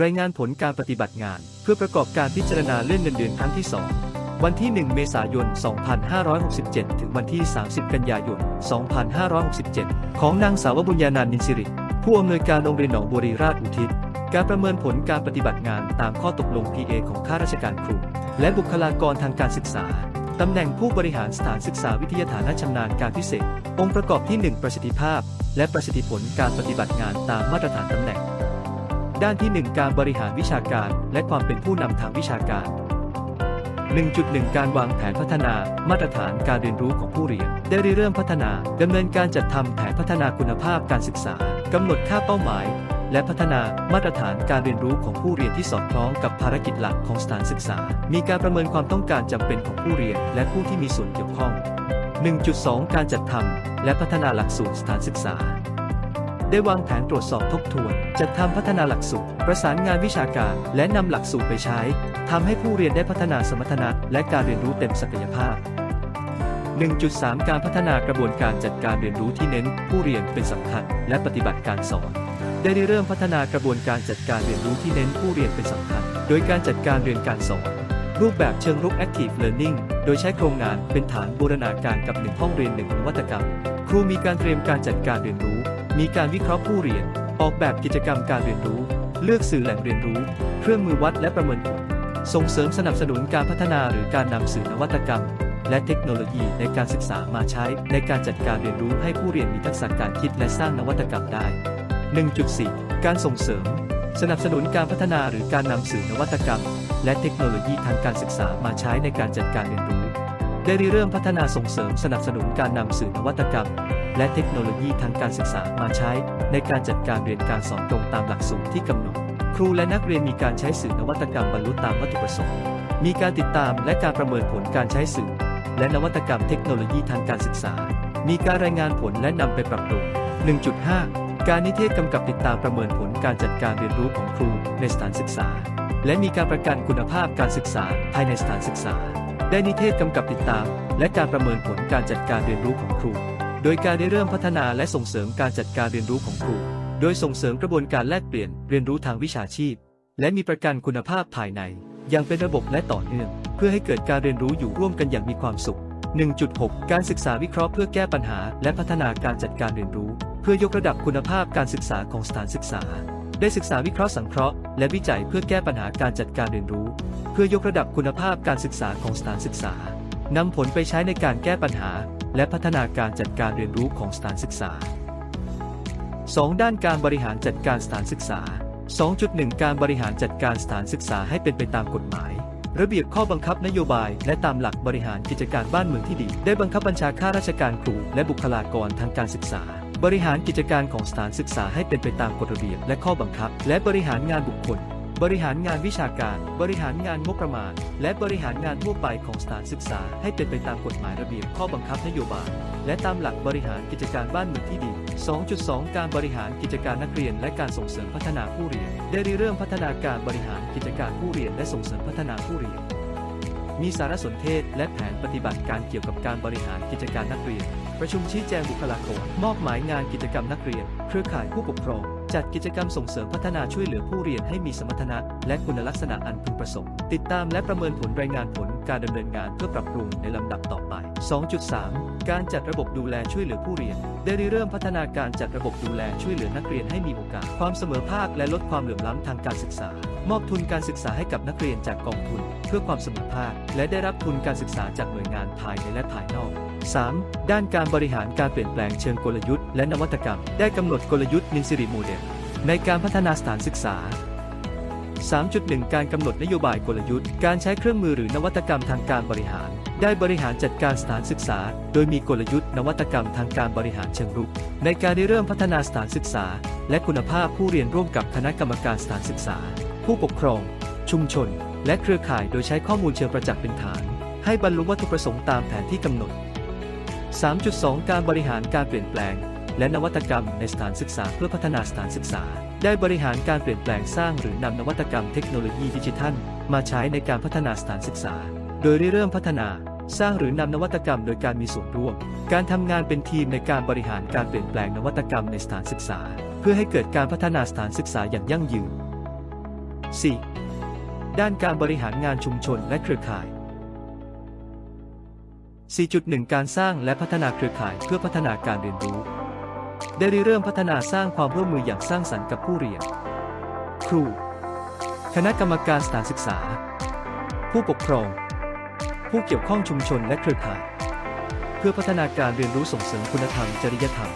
รายงานผลการปฏิบัติงาน เพื่อประกอบการพิจารณาเลื่อนเงินเดือนครั้งที่ 2 วันที่ 1 เมษายน 2567 ถึงวันที่ 30 กันยายน 2567 ของนางสาวบุญญานันนินสิริ ผู้อำนวยการโรงเรียนหนองบัวรีราชอุทิศ การประเมินผลการปฏิบัติงานตามข้อตกลง PA ของข้าราชการครู และบุคลากรทางการศึกษาตำแหน่งผู้บริหารสถานศึกษาวิทยาฐานะชำนาญการพิเศษ องค์ประกอบที่ 1 ประสิทธิภาพ และประสิทธิผลการปฏิบัติงานตามมาตรฐานตำแหน่ง ด้านที่ 1 การบริหารวิชาการ และความเป็นผู้นำทางวิชาการ 1.1 การวางแผนพัฒนา มาตรฐานการเรียนรู้ของผู้เรียน ได้ริเริ่มพัฒนาดำเนินการจัดทำแผนพัฒนาคุณภาพการศึกษากำหนดค่าเป้าหมาย และพัฒนามาตรฐานการเรียนรู้ของผู้เรียนที่สอดคล้องกับภารกิจหลักของสถานศึกษา มีการประเมินความต้องการจำเป็นของผู้เรียน และผู้ที่มีส่วนเกี่ยวข้อง 1.2 การจัดทำและพัฒนาหลักสูตรสถานศึกษา ได้วางแผนตรวจสอบทบทวน จัดทำพัฒนาหลักสูตร ประสานงานวิชาการ และนำหลักสูตรไปใช้ทำให้ผู้เรียนได้พัฒนาสมรรถนะและการเรียนรู้เต็มศักยภาพ 1.3 การพัฒนากระบวนการจัดการเรียนรู้ที่เน้น ผู้เรียนเป็นสำคัญ และปฏิบัติการสอน ได้เริ่มพัฒนากระบวนการจัดการเรียนรู้ที่เน้นผู้เรียนเป็นสำคัญ โดยการจัดการเรียนการสอน รูปแบบเชิงรุก Active Learning โดยใช้โครงงานเป็นฐานบูรณาการกับหนึ่งห้องเรียนหนึ่งนวัตกรรม ครูมีการเตรียมการจัดการเรียนรู้ มีการวิเคราะห์ผู้เรียน ออกแบบกิจกรรมการเรียนรู้ เลือกสื่อแหล่งเรียนรู้ เครื่องมือวัดและประเมินผล ส่งเสริมสนับสนุนการพัฒนาหรือการนำสื่อนวัตกรรม และเทคโนโลยีในการศึกษามาใช้ ในการจัดการเรียนรู้ให้ผู้เรียนมีทักษะการคิดและสร้างนวัตกรรมได้ 1.4 การส่งเสริม สนับสนุนการพัฒนาหรือการนำสื่อนวัตกรรม และเทคโนโลยีทางการศึกษามาใช้ในการจัดการเรียนรู้ ได้ริเริ่มพัฒนาส่งเสริมสนับสนุนการนำสื่อนวัตกรรม และเทคโนโลยีทางการศึกษามาใช้ ในการจัดการเรียนการสอนตรงตามหลักสูตรที่กำหนด ครูและนักเรียนมีการใช้สื่อนวัตกรรมบรรลุตามวัตถุประสงค์ มีการติดตามและการประเมินผลการใช้สื่อ และนวัตกรรมเทคโนโลยีทางการศึกษา มีการรายงานผลและนำไปปรับปรุง 1.5 การนิเทศกำกับติดตามประเมินผลการจัดการเรียนรู้ของครูในสถานศึกษา และมีการประกันคุณภาพการศึกษาภายในสถานศึกษา ได้นิเทศกำกับติดตาม และการประเมินผลการจัดการเรียนรู้ของครู โดยการได้เริ่มพัฒนาและส่งเสริมการจัดการเรียนรู้ของครู โดยส่งเสริมกระบวนการแลกเปลี่ยนเรียนรู้ทางวิชาชีพ และมีประกันคุณภาพภายใน อย่างเป็นระบบและต่อเนื่อง เพื่อให้เกิดการเรียนรู้อยู่ร่วมกันอย่างมีความสุข 1.6 การศึกษาวิเคราะห์เพื่อแก้ปัญหา และพัฒนาการจัดการเรียนรู้ เพื่อยกระดับคุณภาพการศึกษาของสถานศึกษา ได้ศึกษาวิเคราะห์สังเคราะห์และวิจัยเพื่อแก้ปัญหาการจัดการเรียนรู้ เพื่อยกระดับคุณภาพการศึกษาของสถานศึกษานำผลไปใช้ในการแก้ปัญหา และพัฒนาการจัดการเรียนรู้ของสถานศึกษา 2. ด้านการบริหารจัดการสถานศึกษา 2.1 การบริหารจัดการสถานศึกษาให้เป็นไปตามกฎหมาย ระเบียบข้อบังคับนโยบาย และตามหลักบริหารกิจการบ้านเมืองที่ดี ได้บังคับบัญชาข้าราชการครูและบุคลากรทางการศึกษา บริหารกิจการของสถานศึกษาให้เป็นไปตามกฎระเบียบและข้อบังคับ และบริหารงานบุคคล บริหารงานวิชาการ บริหารงานงบประมาณ และบริหารงานทั่วไปของสถานศึกษา ให้เป็นไปตามกฎหมายระเบียบข้อบังคับนโยบาย และตามหลักบริหารกิจการบ้านเมืองที่ดี 2.2 การบริหารกิจการนักเรียน และการส่งเสริมพัฒนาผู้เรียน ได้ริเริ่มพัฒนาการบริหารกิจการผู้เรียน และส่งเสริมพัฒนาผู้เรียน มีสารสนเทศ และแผนปฏิบัติการเกี่ยวกับการบริหารกิจการนักเรียน ประชุมชี้แจงบุคลากร มอบหมายงานกิจกรรมนักเรียน เครือข่ายผู้ปกครอง จัดกิจกรรมส่งเสริมพัฒนาช่วยเหลือผู้เรียนให้มีสมรรถนะ และคุณลักษณะอันพึงประสงค์ ติดตามและประเมินผลรายงานผลการดำเนินงานเพื่อปรับปรุงในลำดับต่อไป 2.3 การจัดระบบดูแลช่วยเหลือผู้เรียน ได้ริเริ่มพัฒนาการจัดระบบดูแลช่วยเหลือนักเรียนให้มีโอกาส ความเสมอภาคและลดความเหลื่อมล้ำทางการศึกษา มอบทุนการศึกษาให้กับนักเรียนจากกองทุน เพื่อความเสมอภาค และได้รับทุนการศึกษาจากหน่วยงานภายในและภายนอก 3. ด้านการบริหารการเปลี่ยนแปลงเชิงกลยุทธ์และนวัตกรรม ได้กำหนดกลยุทธ์นินสิริโมเดลในการพัฒนาสถานศึกษา 3.1 การกำหนดนโยบายกลยุทธ์ การใช้เครื่องมือหรือนวัตกรรมทางการบริหาร ได้บริหารจัดการสถานศึกษา โดยมีกลยุทธ์นวัตกรรมทางการบริหารเชิงรุก ในการได้เริ่มพัฒนาสถานศึกษา และคุณภาพผู้เรียนร่วมกับคณะกรรมการสถานศึกษา ผู้ปกครอง ชุมชน และเครือข่ายโดยใช้ข้อมูลเชิงประจักษ์เป็นฐาน ให้บรรลุวัตถุประสงค์ตามแผนที่กำหนด 3.2 การบริหารการเปลี่ยนแปลง และนวัตกรรมในสถานศึกษาเพื่อพัฒนาสถานศึกษา ได้บริหารการเปลี่ยนแปลงสร้างหรือนำนวัตกรรมเทคโนโลยีดิจิทัล มาใช้ในการพัฒนาสถานศึกษา โดยเริ่มพัฒนา สร้างหรือนำนวัตกรรมโดยการมีส่วนร่วม การทำงานเป็นทีมในการบริหารการเปลี่ยนแปลงนวัตกรรมในสถานศึกษา เพื่อให้เกิดการพัฒนาสถานศึกษาอย่างยั่งยืน 4. ด้านการบริหารงานชุมชนและเครือข่าย 4.1 การสร้างและพัฒนาเครือข่ายเพื่อพัฒนาการเรียนรู้ ได้ริเริ่มพัฒนาสร้างความร่วมมืออย่างสร้างสรรค์กับผู้เรียน ครู คณะกรรมการสถานศึกษา ผู้ปกครอง ผู้เกี่ยวข้องชุมชนและเครือข่าย เพื่อพัฒนาการเรียนรู้ส่งเสริมคุณธรรมจริยธรรม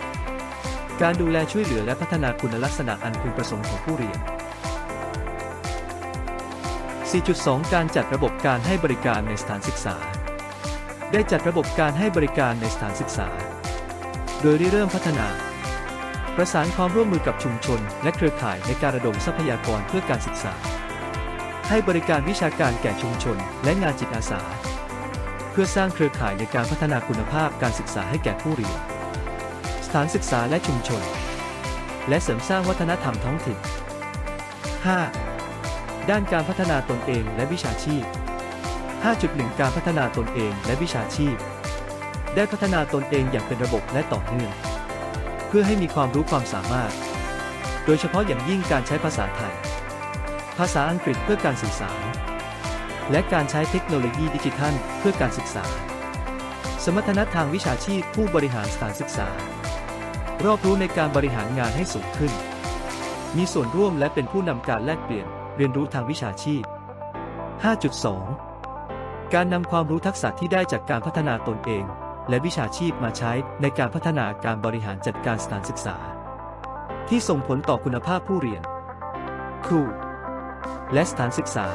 การดูแลช่วยเหลือและพัฒนาคุณลักษณะอันพึงประสงค์ของผู้เรียน 4.2 การจัดระบบการให้บริการในสถานศึกษา ได้จัดระบบการให้บริการในสถานศึกษา โดยริเริ่มพัฒนา ประสานความร่วมมือกับชุมชน และเครือข่ายในการระดมทรัพยากรเพื่อการศึกษา ให้บริการวิชาการแก่ชุมชน และงานจิตอาสา เพื่อสร้างเครือข่ายในการพัฒนาคุณภาพการศึกษาให้แก่ผู้เรียน สถานศึกษาและชุมชน และเสริมสร้างวัฒนธรรมท้องถิ่น 5. ด้านการพัฒนาตนเองและวิชาชีพ 5.1 การพัฒนาตนเองและวิชาชีพ ได้พัฒนาตนเองอย่างเป็นระบบและต่อเนื่อง พื่อให้มีความรู้ความสามารถ โดยเฉพาะอย่างยิ่งการใช้ภาษาไทย ภาษาอังกฤษเพื่อการสื่อสาร และการใช้เทคโนโลยีดิจิทัล เพื่อการศึกษา สมรรถนะทางวิชาชีพผู้บริหารสถานศึกษา รอบรู้ในการบริหารงานให้สูงขึ้น มีส่วนร่วมและเป็นผู้นำการแลกเปลี่ยนเรียนรู้ทางวิชาชีพ 5.2 การนำความรู้ทักษะที่ได้จากการพัฒนาตนเอง และวิชาชีพมาใช้ในการพัฒนาการบริหารจัดการสถานศึกษา ที่ส่งผลต่อคุณภาพผู้เรียน ครู และสถานศึกษา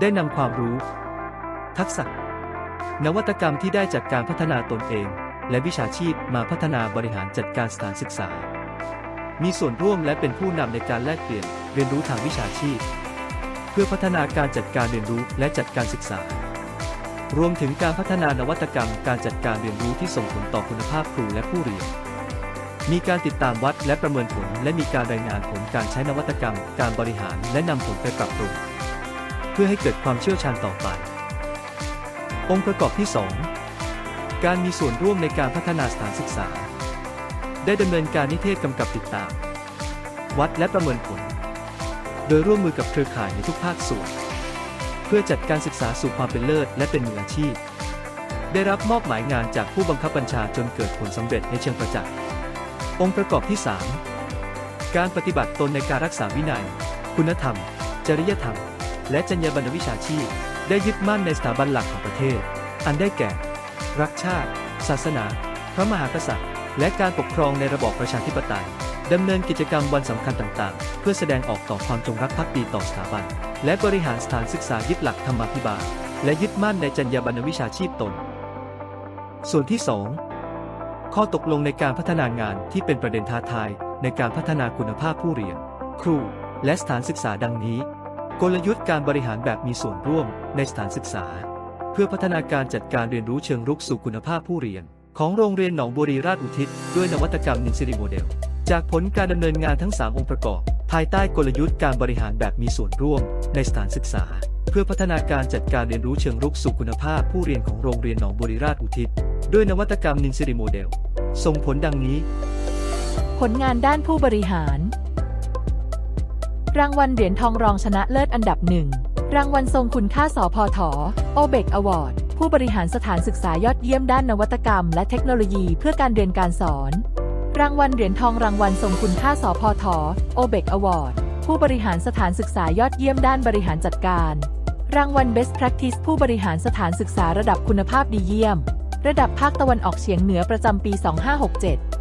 ได้นำความรู้ ทักษะ นวัตกรรมที่ได้จากการพัฒนาตนเอง และวิชาชีพมาพัฒนาบริหารจัดการสถานศึกษา มีส่วนร่วมและเป็นผู้นำในการแลกเปลี่ยนเรียนรู้ทางวิชาชีพ เพื่อพัฒนาการจัดการเรียนรู้และจัดการศึกษา รวมถึงการพัฒนานวัตกรรมการจัดการเรียนรู้ที่ส่งผลต่อคุณภาพครูและผู้เรียน มีการติดตามวัดและประเมินผล และมีการรายงานผลการใช้นวัตกรรม การบริหารและนำผลไปปรับปรุง เพื่อให้เกิดความเชี่ยวชาญต่อไป องค์ประกอบที่ 2 การมีส่วนร่วมในการพัฒนาสถานศึกษา ได้ดำเนินการนิเทศกำกับติดตาม วัดและประเมินผล โดยร่วมมือกับเครือข่ายในทุกภาคส่วน พื่อจัดการศึกษาสู่ความเป็นเลิศและเป็นมืออาชีพ ได้รับมอบหมายงานจากผู้บังคับบัญชาจนเกิดผลสำเร็จในเชิงประจักษ์องค์ประกอบที่ 3 การปฏิบัติตนในการรักษาวินัย คุณธรรม จริยธรรม และจรรยาบรรณวิชาชีพ ได้ยึดมั่นในสถาบันหลักของประเทศ อันได้แก่ รักชาติ ศาสนา พระมหากษัตริย์ และการปกครองในระบอบประชาธิปไตย ดำเนินกิจกรรมวันสำคัญต่างๆ เพื่อแสดงออกต่อความจงรักภักดีต่อสถาบัน และบริหารสถานศึกษายึดหลักธรรมาภิบาล และยึดมั่นในจรรยาบรรณวิชาชีพตน ส่วนที่ 2 ข้อตกลงในการพัฒนางานที่เป็นประเด็นท้าทายในการพัฒนาคุณภาพผู้เรียน ครู และสถานศึกษาดังนี้ กลยุทธ์การบริหารแบบมีส่วนร่วมในสถานศึกษา เพื่อพัฒนาการจัดการเรียนรู้เชิงรุกสู่คุณภาพผู้เรียน ของโรงเรียนหนองบุรีราชอุทิศด้วยนวัตกรรมนินซิริโมเดล จากผลการดำเนินงานทั้ง 3 องค์ประกอบ ภายใต้กลยุทธ์การบริหารแบบมีส่วนร่วม ในสถานศึกษา เพื่อพัฒนาการจัดการเรียนรู้เชิงรุกสู่คุณภาพผู้เรียนของโรงเรียนหนองบุรีราชอุทิศด้วยนวัตกรรมนินซิริโมเดลส่งผลดังนี้ ผลงานด้านผู้บริหาร รางวัลเหรียญทองรองชนะเลิศอันดับหนึ่งรางวัลทรงคุณค่าสพทโอเบกอวอร์ดผู้บริหารสถานศึกษายอดเยี่ยมด้านนวัตกรรม และเทคโนโลยีเพื่อการเรียนการสอน รางวัลเหรียญทองรางวัลทรงคุณค่าสพทโอเบกอวอร์ดผู้บริหารสถานศึกษายอดเยี่ยมด้านบริหารจัดการ รางวัล Best Practice ผู้บริหารสถานศึกษาระดับคุณภาพดีเยี่ยม ระดับภาคตะวันออกเฉียงเหนือประจำปี 2567